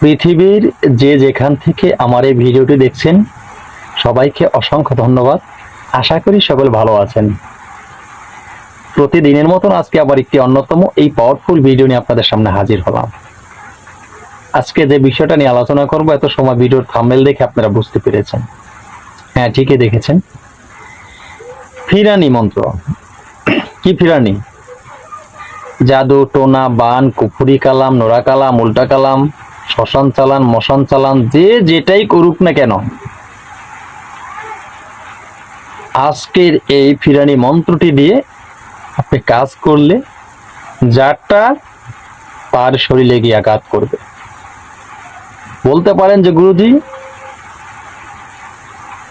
পৃথিবীর যে যেখান থেকে আমার এই ভিডিওটি দেখছেন, সবাইকে অসংখ্য ধন্যবাদ। আশা করি সকল ভালো আছেন। প্রতিদিনের মতন আজকে আবার একটি অন্যতম এই পাওয়ারফুল ভিডিও নিয়ে আপনাদের সামনে হাজির হলাম। আজকে যে বিষয়টা নিয়ে আলোচনা করব, এত সময় ভিডিওর থাম্বেল দেখে আপনারা বুঝতে পেরেছেন। হ্যাঁ ঠিকই দেখেছেন। ফিরানি মন্ত্র কি ফিরানি জাদু, টোনা, বান, কুফুরি, কালাম, নোরা কালাম, উল্টা কালাম শ্মশান চালান, মশান চালান, যে যেটাই করুক না কেন। আজকের এই ফিরানি মন্ত্রটি দিয়ে আপনি কাজ করলে যারটা তার শরীরে গিয়ে আঘাত করবে। বলতে পারেন যে, গুরুজি,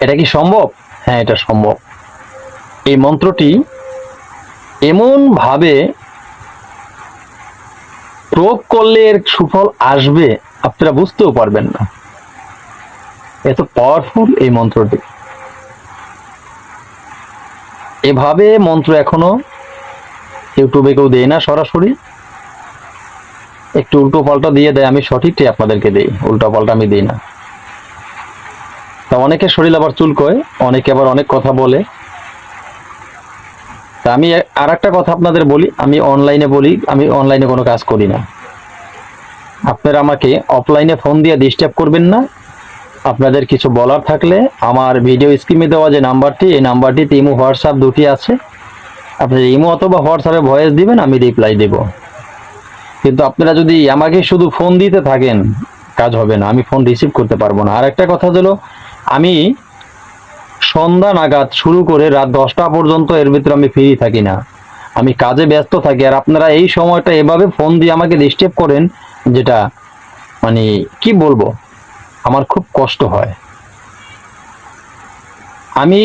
এটা কি সম্ভব? হ্যাঁ এটা সম্ভব। এই মন্ত্রটি এমন ভাবে প্রয়োগ করলে এর সুফল আসবে আপনারা বুঝতেও পারবেন না। এত পাওয়ারফুল এই মন্ত্রটি। এভাবে মন্ত্র এখনও ইউটিউবে কেউ দেয় না সরাসরি। একটু উল্টো পাল্টা দিয়ে দেয়, আমি সঠিকটাই আপনাদেরকে দিই, উল্টো পাল্টা আমি দিই না। তা অনেকে শরীর আবার চুলকয়, অনেকে আবার অনেক কথা বলে। তা আমি আর একটা কথা আপনাদের বলি, আমি অনলাইনে বলি, আমি অনলাইনে কোনো কাজ করি না। আপনারা আমাকে অফলাইনে ফোন দিয়ে ডিস্টার্ব করবেন না। আপনাদের কিছু বলার থাকলে আমার ভিডিও স্ক্রিনে দেওয়া যে নাম্বারটি, এই নাম্বারটিতে ইমো, হোয়াটসঅ্যাপ দুটি আছে। আপনি ইমো অথবা হোয়াটসঅ্যাপে ভয়েস দিবেন, আমি রিপ্লাই দেব। কিন্তু আপনারা যদি আমাকে শুধু ফোন দিতে থাকেন, কাজ হবে না, আমি ফোন রিসিভ করতে পারব না। আর একটা কথা হলো, আমি সন্ধ্যা নাগাদ শুরু করে রাত দশটা পর্যন্ত এর ভিতরে আমি ফ্রি থাকি না। আমি কাজে ব্যস্ত থাকি, আর আপনারা এই সময়টা এভাবে ফোন দিয়ে আমাকে ডিস্টার্ব করেন যেটা মানে কি বলব? আমার খুব কষ্ট হয়। আমি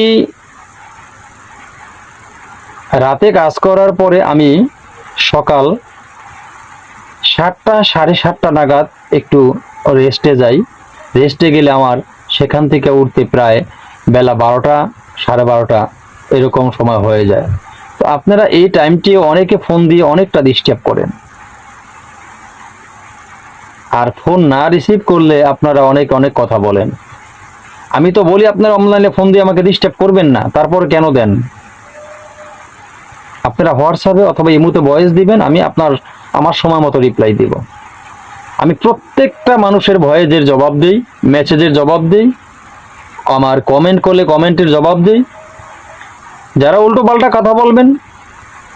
রাতে কাজ করার পরে আমি সকাল সাতটা, সাড়ে সাতটা নাগাদ একটু রেস্টে যাই। রেস্টে গেলে আমার সেখান থেকে উঠতে প্রায় বেলা বারোটা, সাড়ে বারোটা এরকম সময় হয়ে যায়। তো আপনারা এই টাইমটি অনেকে ফোন দিয়ে অনেকটা ডিস্টার্ব করেন। আর ফোন না রিসিভ করলে আপনারা অনেক অনেক কথা বলেন। আমি তো বলি আপনারা অনলাইনে ফোন দিয়ে আমাকে ডিস্টার্ব করবেন না, তারপর কেন দেন? আপনারা হোয়াটসঅ্যাপে অথবা ইমুতে ভয়েস দিবেন, আমি আপনার, আমার সময় মতো রিপ্লাই দিব। আমি প্রত্যেকটা মানুষের ভয়েজের জবাব দিই মেসেজের জবাব দিই, আমার কমেন্ট করলে কমেন্টের জবাব দিই। যারা উল্টো পাল্টা কথা বলবেন,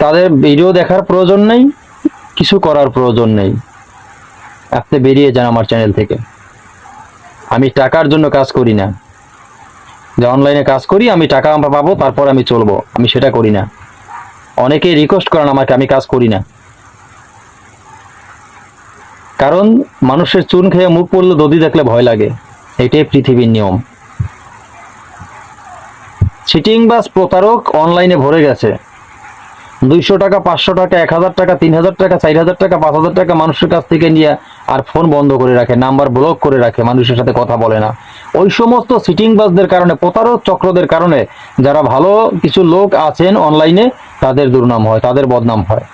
তাদের ভিডিও দেখার প্রয়োজন নেই, কিছু করার প্রয়োজন নেই। আপনি বেরিয়ে যান আমার চ্যানেল থেকে। আমি টাকার জন্য কাজ করি না। যে অনলাইনে কাজ করি, আমি টাকা আমরা পাবো, তারপর আমি চলবো। আমি সেটা করি না। অনেকেই রিকোয়েস্ট করেন আমাকে, আমি কাজ করি না। কারণ মানুষের চুন খেয়ে মুখ পড়লে দদি দেখলে ভয় লাগে। এটাই পৃথিবীর নিয়ম। চিটিং বাস প্রতারক অনলাইনে ভরে গেছে। দুইশো টাকা, পাঁচশো টাকা, এক হাজার টাকা, তিন হাজার টাকা, চার হাজার টাকা, পাঁচ হাজার টাকা মানুষের কাছ থেকে নিয়ে আর ফোন বন্ধ করে রাখে নাম্বার ব্লক করে রাখে, মানুষের সাথে কথা বলে না। ওই সমস্ত সিটিং বাসদের কারণে, প্রতারক চক্রদের কারণে যারা ভালো কিছু লোক আছেন অনলাইনে তাদের দুর্নাম হয়, তাদের বদনাম হয়।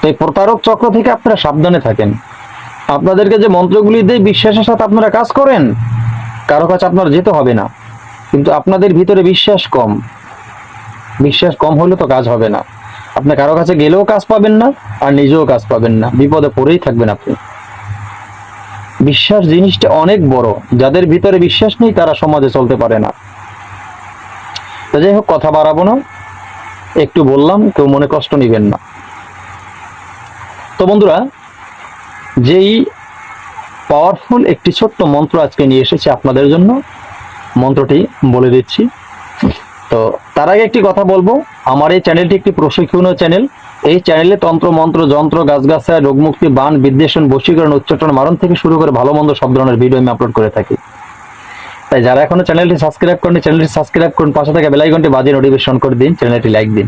তো এই প্রতারক চক্র থেকে আপনারা সাবধানে থাকেন। আপনাদেরকে যে মন্ত্রগুলি দিয়ে বিশ্বাসের সাথে আপনারা কাজ করেন, কারও কাছে আপনার যেতে হবে না। কিন্তু আপনাদের ভিতরে বিশ্বাস কম। বিশ্বাস কম হলে তো কাজ হবে না। আপনি কারও কাছে গেলেও কাজ পাবেন না, আর নিজেও কাজ পাবেন না। বিপদে পড়েই থাকবেন আপনি। বিশ্বাস জিনিসটা অনেক বড়। যাদের ভিতরে বিশ্বাস নেই, তারা সমাজে চলতে পারে না। তো যাই হোক, কথা বাড়াবো না। একটু বললাম, কেউ মনে কষ্ট নেবেন না। তো বন্ধুরা, যেই পাওয়ারফুল একটি ছোট্ট মন্ত্র আজকে নিয়ে এসেছি আপনাদের জন্য, মন্ত্রটি বলে দিচ্ছি। তো তার আগে একটি কথা বলব। আমার এই চ্যানেলটি একটি প্রশিক্ষণীয় চ্যানেল। এই চ্যানেলে তন্ত্র, মন্ত্র, যন্ত্র, গাছগাছায় রোগমুক্তি, বান, বিদ্বেষণ, বশীকরণ, উচ্চাটন, মারণ থেকে শুরু করে ভালো মন্দ সব ধরনের ভিডিও আমি আপলোড করে থাকি। তাই যারা এখনও চ্যানেলটি সাবস্ক্রাইব করেন চ্যানেলটি সাবস্ক্রাইব করুন, পাশে থেকে বেলাইকনটি বাজিয়ে নোটিফিকেশন করে দিন, চ্যানেলটি লাইক দিন।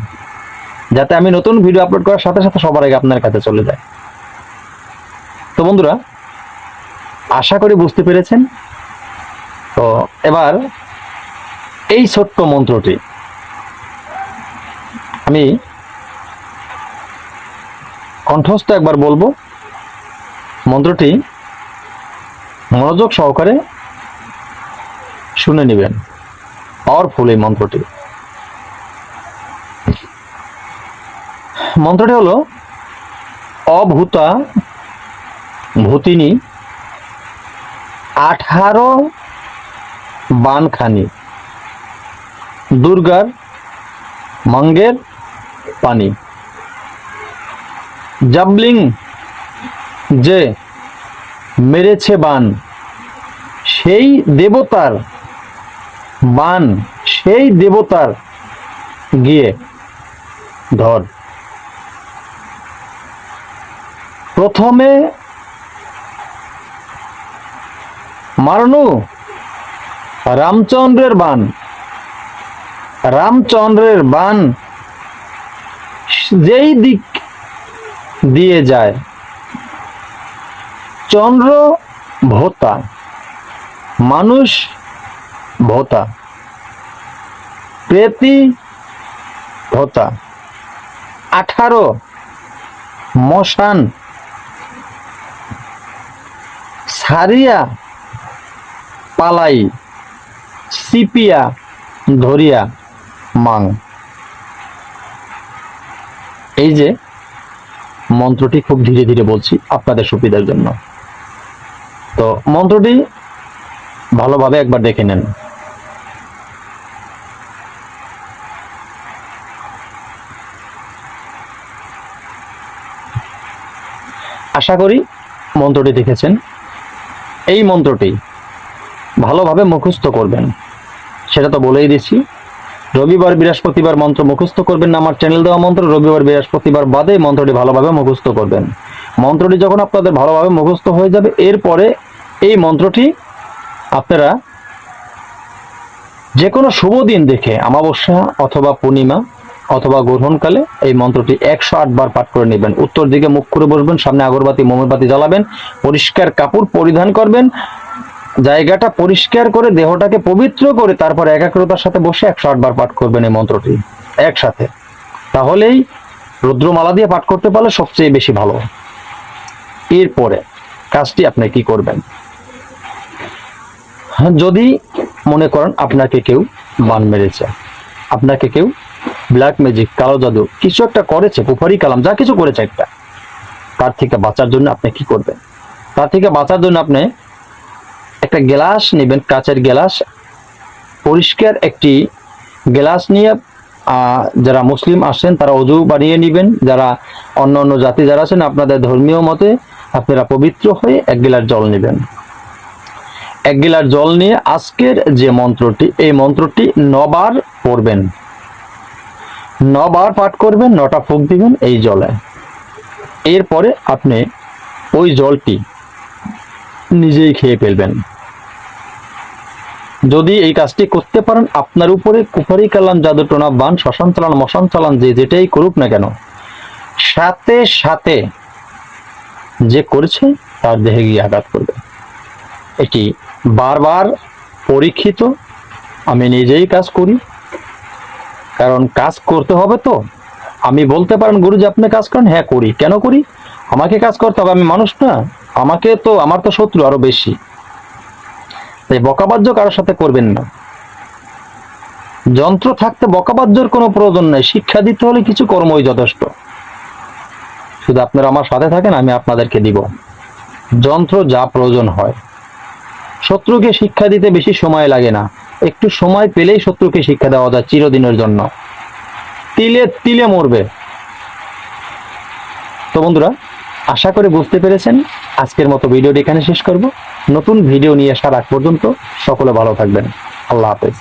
যাতে আমি নতুন ভিডিও আপলোড করার সাথে সাথে সবার আগে আপনার কাছে চলে যায়। তো বন্ধুরা, আশা করি বুঝতে পেরেছেন। তো এবার এই ছোট্ট মন্ত্রটি। আমি কণ্ঠস্থ একবার বলব, মন্ত্রটি মনোযোগ সহকারে শুনে নেবেন। পাওয়ারফুল এই মন্ত্রটি। মন্ত্রটি হলো, অভূতা ভূতিনী আঠারো বানখানি। দুর্গার মঙ্গের পানি। জাবলিং যে মেরেছে বান, সেই দেবতার বান, সেই দেবতার গিয়ে ধর। প্রথমে মারনু রামচন্দ্রের বান রামচন্দ্রের বান যেই দিক দিয়ে যায়, চন্দ্র ভোতা, মানুষ ভোতা, প্রেতি ভোতা, আঠারো মশান, সারিয়া পালাই, সিপিয়া ধরিয়া মাং। এই যে মন্ত্রটি খুব ধীরে ধীরে বলছি আপনাদের সুবিধার জন্য। তো মন্ত্রটি ভালোভাবে একবার দেখে নেন। আশা করি মন্ত্রটি দেখেছেন। এই মন্ত্রটি ভালোভাবে মুখস্থ করবেন। সেটা তো বলেই দিচ্ছি রবিবার বৃহস্পতিবার মন্ত্র মুখস্থ করবেন আমার চ্যানেল দেওয়া মন্ত্র। রবিবার বৃহস্পতিবার বাদে মন্ত্রটি ভালোভাবে মুখস্থ করবেন। মন্ত্রটি যখন আপনাদের ভালোভাবে মুখস্থ হয়ে যাবে, এরপরে এই মন্ত্রটি আপনারা যে কোনো শুভ দিন দেখে, অমাবস্যা অথবা পূর্ণিমা অথবা গ্রহণকালে এই মন্ত্রটি একশো আট বার পাঠ করে নেবেন। উত্তর দিকে মুখ করে বসবেন, সামনে আগরবাতি, মোমবাতি জ্বালাবেন, পরিষ্কার কাপড় পরিধান করবেন জায়গাটা পরিষ্কার করে, দেহটাকে পবিত্র করে, তারপর একাগ্রতার সাথে বসে একশো আট বার পাঠ করবেন এই মন্ত্রটি, একসাথে। তাহলেই রুদ্রমালা দিয়ে পাঠ করতে পারলে সবচেয়ে বেশি ভালো। এরপরে কাজটি আপনি কি করবেন? যদি মনে করেন আপনাকে কেউ বান মেরেছে, আপনাকে কেউ ব্ল্যাক ম্যাজিক কালো জাদু, কিছু একটা করেছে পুফারি কালাম, যা কিছু করেছে একটা, তার থেকে বাঁচার জন্য আপনি কি করবেন? তার থেকে বাঁচার জন্য আপনি একটা গ্লাস নেবেন, কাচের গ্লাস। পরিষ্কার একটি গ্লাস নিয়ে যারা মুসলিম আসেন তারা অজু বানিয়ে নেবেন। যারা অন্য অন্য জাতি যারা আছেন, আপনাদের ধর্মীয় মতে আপনারা পবিত্র হয়ে এক গিলার জল নেবেন। এক গিলার জল নিয়ে আজকের যে মন্ত্রটি, এই মন্ত্রটি নবার পড়বেন। নবার পাঠ করবেন, নটা ফুক দিবেন এই জলে। এরপরে আপনি ওই জলটি নিজেই খেয়ে ফেলবেন। যদি এই কাজটি করতে পারেন, আপনার উপরে কুফারি কালাম, জাদু টোনা, বান, শ্মশান চালান, মশান চালান, যে যেটাই করুক না কেন, সাথে সাথে যে করেছে, তার দেহে গিয়ে আঘাত করবে। এটি বারবার পরীক্ষিত। আমি নিজেই কাজ করি। কারণ কাজ করতে হবে তো। আমি বলতে পারেন গুরু যে আপনি কাজ করেন? হ্যাঁ করি। কেন করি? আমাকে কাজ করতে হবে। আমি মানুষ না। আমাকে তো, আমার তো শত্রু আরও বেশি। তাই বকাবাজ্য কারোর সাথে করবেন না। যন্ত্র থাকতে বকাবাজ্যর কোনো প্রয়োজন নেই। শিক্ষা দিতে হলে কিছু কর্মই যথেষ্ট। শুধু আপনারা আমার সাথে থাকেন, আমি আপনাদেরকে দিব। যন্ত্র যা প্রয়োজন হয়। শত্রুকে শিক্ষা দিতে বেশি সময় লাগে না। একটু সময় পেলেই শত্রুকে শিক্ষা দেওয়া যায় চিরদিনের জন্য। তিলে তিলে মরবে। তো বন্ধুরা আশা করে বুঝতে পেরেছেন। আজকের মতো ভিডিওটি এখানে শেষ করব। নতুন ভিডিও নিয়ে আসার আগ পর্যন্ত সকলে ভালো থাকবেন। আল্লাহ হাফেজ।